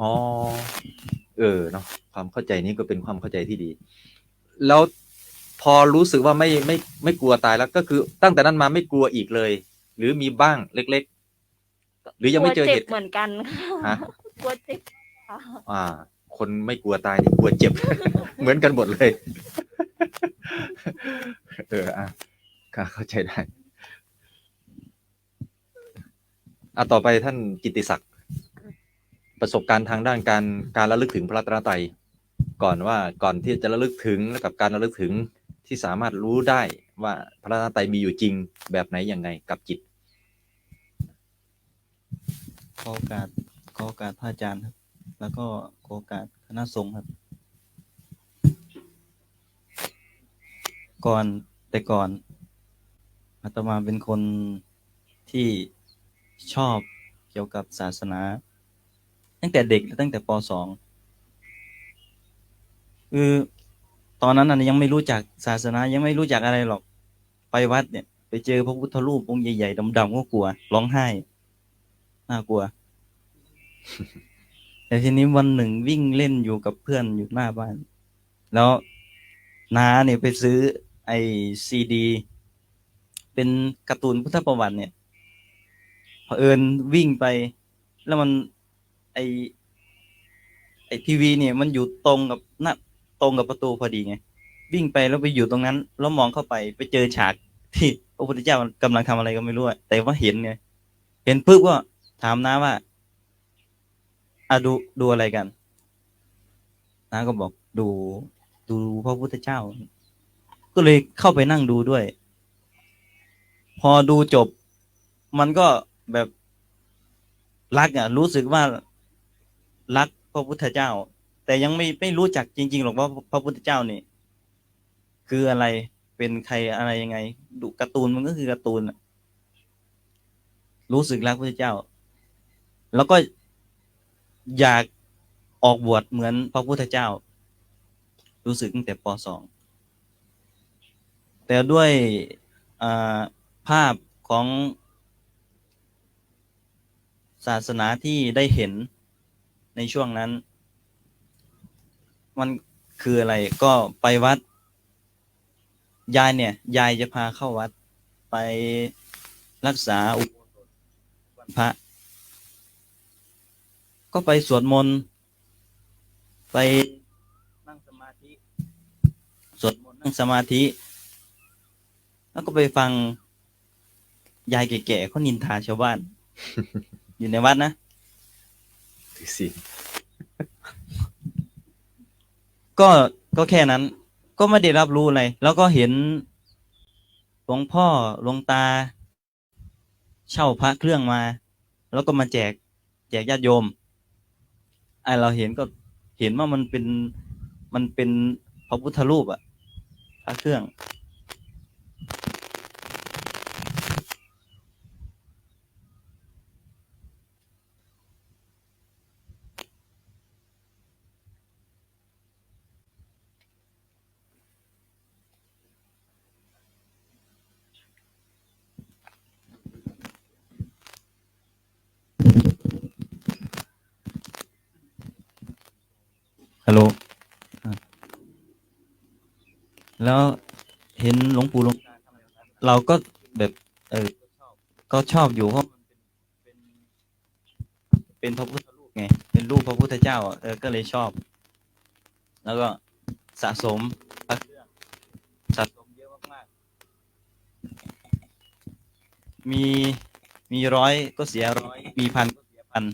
อ๋อ เออเนาะความเข้าใจนี้ก็เป็นความเข้าใจที่ดี แล้วพอรู้สึกว่าไม่ไม่ไม่กลัวตายแล้วก็คือ ตั้งแต่นั้นมาไม่กลัวอีกเลย หรือมีบ้างเล็ก ๆ หรือยังไม่เจอกลัวเหเจ็บตุเหมือนกันฮะกลัวเจ็บค่ะอ่า คนไม่กลัวตายนี่กลัวเจ็บ เหมือนกันหมดเลย เอออะค่ะเข้าใจได้อะต่อไปท่านกิตติศักดิ์ ประสบการณ์ทางด้านการการระลึกถึงพระรัตรัยก่อนว่าก่อนที่จะระลึกถึงกับการระลึกถึงที่สามารถรู้ได้ว่าพระรัตนตรัยมีอยู่จริงแบบไหนยังไงกับจิตขอโอกาสขอโอกาสพระอาจารย์ครับ แล้วก็ขอโอกาสคณะสงฆ์ครับ ก่อนแต่ก่อนอาตมาเป็นคนที่ชอบเกี่ยวกับศาสนา ตั้งแต่เด็กตั้งแต่ปสองคือตอนนั้นน่ะยังไม่รู้จักศาสนายังไม่รู้จักอะไรหรอก ไปวัดเนี่ย ไปเจอพระพุทธรูปองค์ใหญ่ๆดำๆก็กลัว ร้องไห้น่ากลัว แต่ทีนี้วันหนึ่งวิ่งเล่นอยู่กับเพื่อนอยู่หน้าบ้าน แล้วน้าเนี่ยไปซื้อไอซีดี เป็นการ์ตูนพุทธประวัติเนี่ยเผอิญวิ่งไป แล้วมัน ไอไอทีวีเนี่ยมันอยู่ตรงกับหน้าตรงกับประตูพอดีไงวิ่งไปแล้วไปอยู่ตรงนั้น แล้วมองเข้าไปไปเจอฉากที่พระพุทธเจ้ากำลังทำอะไรก็ไม่รู้แต่ว่าเห็นไงเห็นปุ๊บก็ถามน้าว่าอะดูดูอะไรกันน้าก็บอกดูดูพระพุทธเจ้า ก็เลยเข้าไปนั่งดูด้วย พอดูจบ มันก็แบบรักอะ รู้สึกว่า รักพระพุทธเจ้า แต่ยังไม่ไม่รู้จักจริง ๆหรอกว่าพระพุทธเจ้านี่คืออะไรเป็นใครอะไรยังไง ดูการ์ตูนมันก็คือการ์ตูนรู้สึกรักพระพุทธเจ้า แล้วก็อยากออกบวชเหมือนพระพุทธเจ้า รู้สึกตั้งแต่ปสองแต่ด้วยาภาพของศาสนาที่ได้เห็น ในช่วงนั้น มันคืออะไรก็ไปวัด ยายเนี่ย ยายจะพาเข้าวัด ไปรักษาอุโบสถวันพระ ก็ไปสวดมนต์ไปนั่งสมาธิสวดมนต์นั่งสมาธิ แล้วก็ไปฟังยายแก่ๆเขานินทาชาวบ้าน อยู่ในวัดนะ ถือสิก็ก็แค่นั้น ก็ไม่ได้รับรู้อะไร แล้วก็เห็นหลวงพ่อหลวงตา เช่าพระเครื่องมา แล้วก็มาแจก แจกญาติโยมไอเราเห็นก็เห็นว่ามันเป็นมันเป็นพระพุทธรูปอะพระเครื่อง ฮัลโหลแล้วเห็นหลวงปู่หลวงเราก็แบบเออก็ชอบอยู่เพราะเป็นพระพุทธรูปไง เป็นรูปพระพุทธเจ้าเออก็เลยชอบ แล้วก็สะสมพระเครื่องสะสมเยอะมากๆมีมีร้อยก็เสียร้อยมีพันก็เสียพัน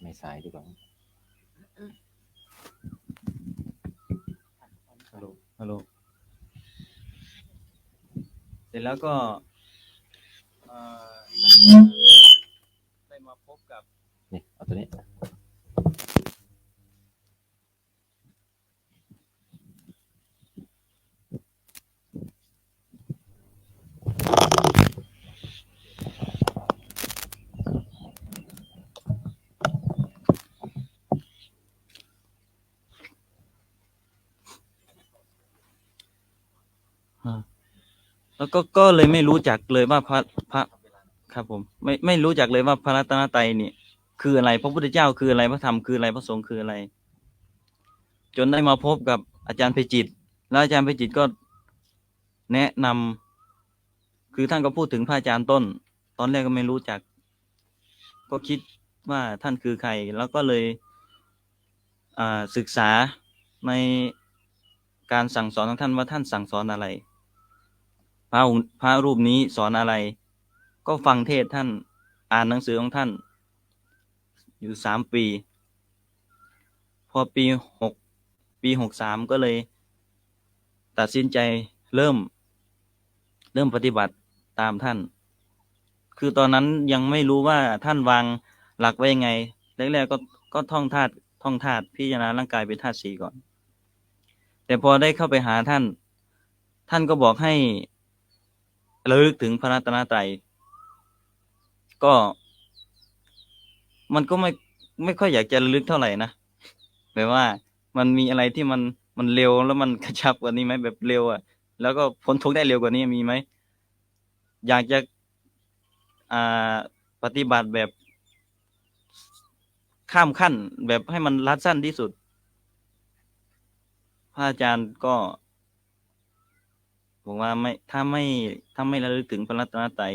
ไม่ สายดีกว่าฮัลโหลฮัลโหลเสร็จแล้วก็เอ่อได้มาพบกับนี่เอาตัวนี้ แล้วก็ก็เลยไม่รู้จักเลยว่าพระพระครับผม ไม่ไม่รู้จักเลยว่าพระรัตนตรัยนี่คืออะไร พระพุทธเจ้าคืออะไรพระธรรมคืออะไรพระสงฆ์คืออะไร จนได้มาพบกับอาจารย์เพจิต แล้วอาจารย์เพจิตก็แนะนำคือท่านก็พูดถึงพระอาจารย์ต้น ตอนแรกก็ไม่รู้จัก ก็คิดว่าท่านคือใคร แล้วก็เลยอ่าศึกษาในการสั่งสอนของท่านว่าท่านสั่งสอนอะไร พระองค์พระรูปนี้สอนอะไร ก็ฟังเทศท่านอ่านหนังสือของท่าน อยู่สามปี พอปีหกปีหกสามก็เลย ตัดสินใจเริ่ม เริ่มปฏิบัติตามท่าน คือตอนนั้นยังไม่รู้ว่าท่านวางหลักไว้ยังไงแรกๆก็ก็ท่องธาตุท่องธาตุพิจารณาร่างกายเป็นธาตุสีก่อน แต่พอได้เข้าไปหาท่าน ท่านก็บอกให้ ระลึกถึงพระรัตนตรัย ก็ มันก็ไม่ไม่ค่อยอยากจะระลึกเท่าไหร่นะแบบว่ามันมีอะไรที่มันมันเร็วแล้วมันกระชับกว่านี้ไหมแบบเร็วอะ แล้วก็พ้นทุกข์ได้เร็วกว่านี้มีไหมอยากจะอ่าปฏิบัติแบบข้ามขั้นแบบให้มันรัดสั้นที่สุด พระอาจารย์ก็ บอกว่าไม่ถ้าไม่ถ้าไม่ระลึกถึงพระรัตนตรัย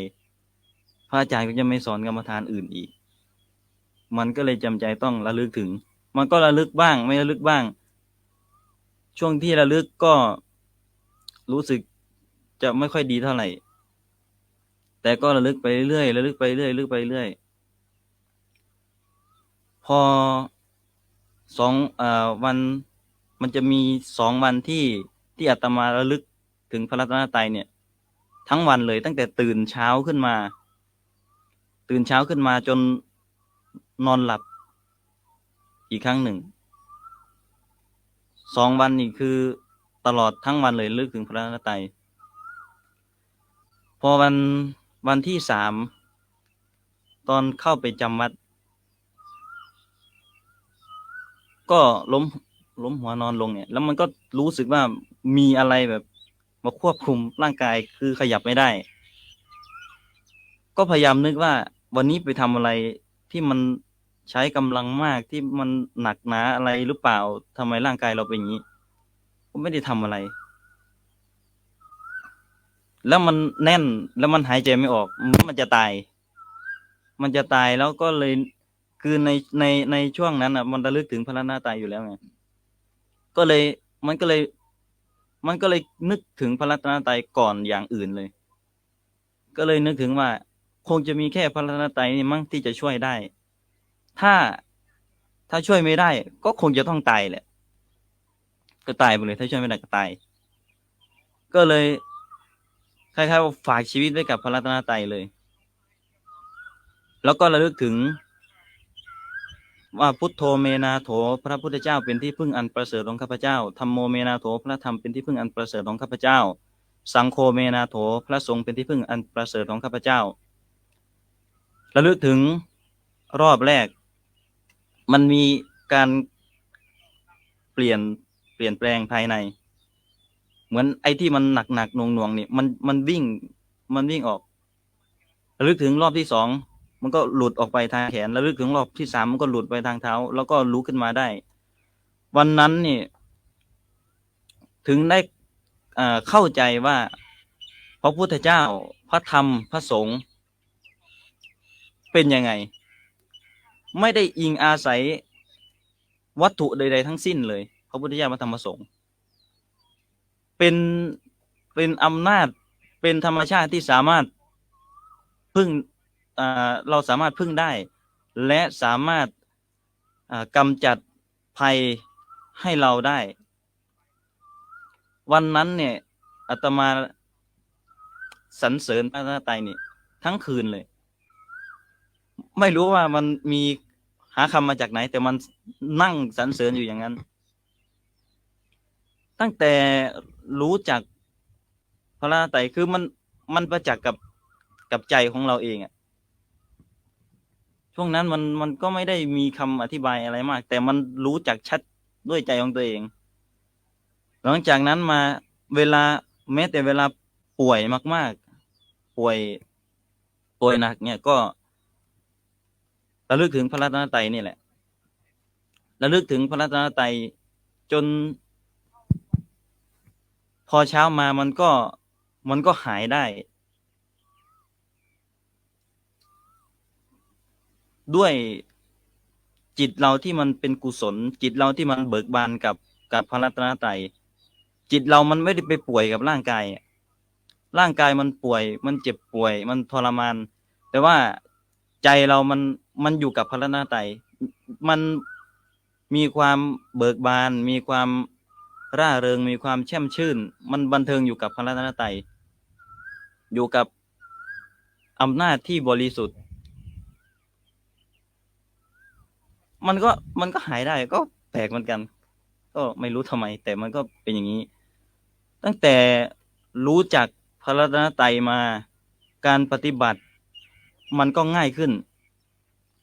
พระอาจารย์ก็จะไม่สอนกรรมฐานอื่นอีก มันก็เลยจำใจต้องระลึกถึง มันก็ระลึกบ้าง ไม่ระลึกบ้าง ช่วงที่ระลึกก็รู้สึกจะไม่ค่อยดีเท่าไหร่ แต่ก็ระลึกไปเรื่อยระลึกไปเรื่อยระลึกไปเรื่อยพอสองอวันมันจะมีสองวันที่ที่อาตมาระลึก ถึงพระรัตนตรัยเนี่ย ทั้งวันเลยตั้งแต่ตื่นเช้าขึ้นมา ตื่นเช้าขึ้นมาจนนอนหลับอีกครั้งหนึ่งสองวันนี่คือตลอดทั้งวันเลยลึกถึงพระรัตนตรัยพอวันวันที่สามตอนเข้าไปจำวัด ก็ล้มล้มหัวนอนลงเนี่ย แล้วมันก็รู้สึกว่ามีอะไรแบบ มาควบคุมร่างกายคือขยับไม่ได้ ก็พยายามนึกว่า วันนี้ไปทำอะไรที่มันใช้กำลังมากที่มันหนักหนาอะไรหรือเปล่าทำไมร่างกายเราเป็นอย่างนี้ก็ไม่ได้ทำอะไร แล้วมันแน่นแล้วมันหายใจไม่ออก มันจะตาย มันจะตายแล้วก็เลยคือในในในช่วงนั้นอะ มันระลึกถึงพระนาตายอยู่แล้วไงก็เลยมันก็เลย มันก็เลยนึกถึงพระรัตนตรัยก่อนอย่างอื่นเลย ก็เลยนึกถึงว่า คงจะมีแค่พระรัตนตรัยนี่มั้งที่จะช่วยได้ ถ้าถ้าช่วยไม่ได้ ก็คงจะต้องตายแหละ ก็ตายไปเลย ถ้าช่วยไม่ได้ก็ตาย ก็เลยคล้ายๆว่าฝากชีวิตไว้กับพระรัตนตรัยเลย แล้วก็ระลึกถึง ว่าพุทโธเมนาโถพระพุทธเจ้าเป็นที่พึ่งอันประเสริฐของข้าพเจ้าธรรมโมเมนาโถพระธรรมเป็นที่พึ่งอันประเสริฐของข้าพเจ้า สังโฆเมนาโถพระสงฆ์เป็นที่พึ่งอันประเสริฐของข้าพเจ้าระลึกถึงรอบแรก มันมีการเปลี่ยนเปลี่ยนแปลงภายใน เหมือนไอ้ที่มันหนักหนักหน่วงหน่วงนี่มันมันวิ่งมันวิ่งออกระลึกถึงรอบที่สอง มันก็หลุดออกไปทางแขนแล้วลึกถึงรอบที่สามมันก็หลุดไปทางเท้า แล้วก็ลุกขึ้นมาได้ วันนั้นนี่ ถึงได้อ่าเข้าใจว่า พระพุทธเจ้าพระธรรมพระสงฆ์เป็นยังไง ไม่ได้อิงอาศัยวัตถุใด ๆ ทั้งสิ้นเลย พระพุทธเจ้าพระธรรมพระสงฆ์เป็นเป็นอำนาจเป็นธรรมชาติที่สามารถพึ่ง เราสามารถพึ่งได้ และสามารถกำจัดภัยให้เราได้ วันนั้นเนี่ยอาตมาสรรเสริญพระนาตรัยนี่ทั้งคืนเลย ไม่รู้ว่ามันมีหาคำมาจากไหน แต่มันนั่งสรรเสริญอยู่อย่างนั้น ตั้งแต่รู้จักพระนาตัยคือมันมันประจักษ์กับกับใจของเราเองอะ ช่วงนั้นมันมันก็ไม่ได้มีคำอธิบายอะไรมาก แต่มันรู้จักชัดด้วยใจของตัวเอง หลังจากนั้นมาเวลาแม้แต่เวลาป่วยมาก ๆ ป่วยป่วยหนัก เนี่ยก็ระลึกถึงพระรัตนตรัยนี่แหละระลึกถึงพระรัตนตรัยจน พอเช้ามามันก็มันก็หายได้ ด้วยจิตเราที่มันเป็นกุศล จิตเราที่มันเบิกบานกับกับพระรัตนตรัยจิตเรามันไม่ได้ไปป่วยกับร่างกายร่างกายมันป่วย มันเจ็บป่วย มันทรมาน แต่ว่าใจเรามันมันอยู่กับพระรัตนตรัยมันมีความเบิกบาน มีความร่าเริง มีความแช่มชื่น มันบันเทิงอยู่กับพระรัตนตรัยอยู่กับอำนาจที่บริสุทธิ์ มันก็มันก็หายได้ก็แปลกเหมือนกัน ก็ไม่รู้ทำไม แต่มันก็เป็นอย่างนี้ ตั้งแต่รู้จักพระรัตนตรัยมาการปฏิบัติ มันก็ง่ายขึ้น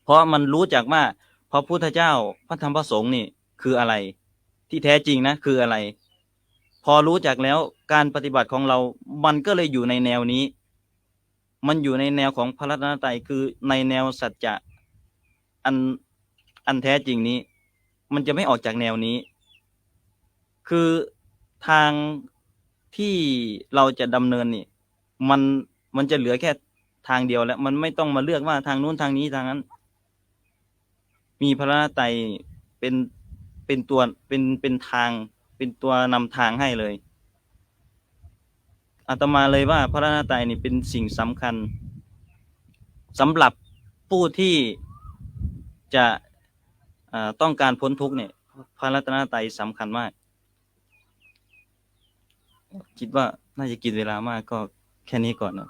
เพราะมันรู้จักว่าพระพุทธเจ้าพระธรรมพระสงฆ์นี่คืออะไร ที่แท้จริงนะ คืออะไร พอรู้จักแล้วการปฏิบัติของเรา มันก็เลยอยู่ในแนวนี้ มันอยู่ในแนวของพระรัตนตรัยคือในแนวสัจจะอัน อันแท้จริงนี้ มันจะไม่ออกจากแนวนี้ คือทางที่เราจะดำเนินนี่ มันมันจะเหลือแค่ทางเดียวแล้ว มันไม่ต้องมาเลือกว่าทางนู้นทางนี้ทางนั้น มีพระรัตนตรัยเป็นเป็นตัวเป็นเป็นทาง เป็นตัวนำทางให้เลยอาตมาเลยว่าพระรัตนตรัยนี่เป็นสิ่งสำคัญสำหรับผู้ที่จะ ต้องการพ้นทุกข์เนี่ย พระรัตนตรัยสำคัญมาก คิดว่าน่าจะกินเวลามากก็แค่นี้ก่อนนะ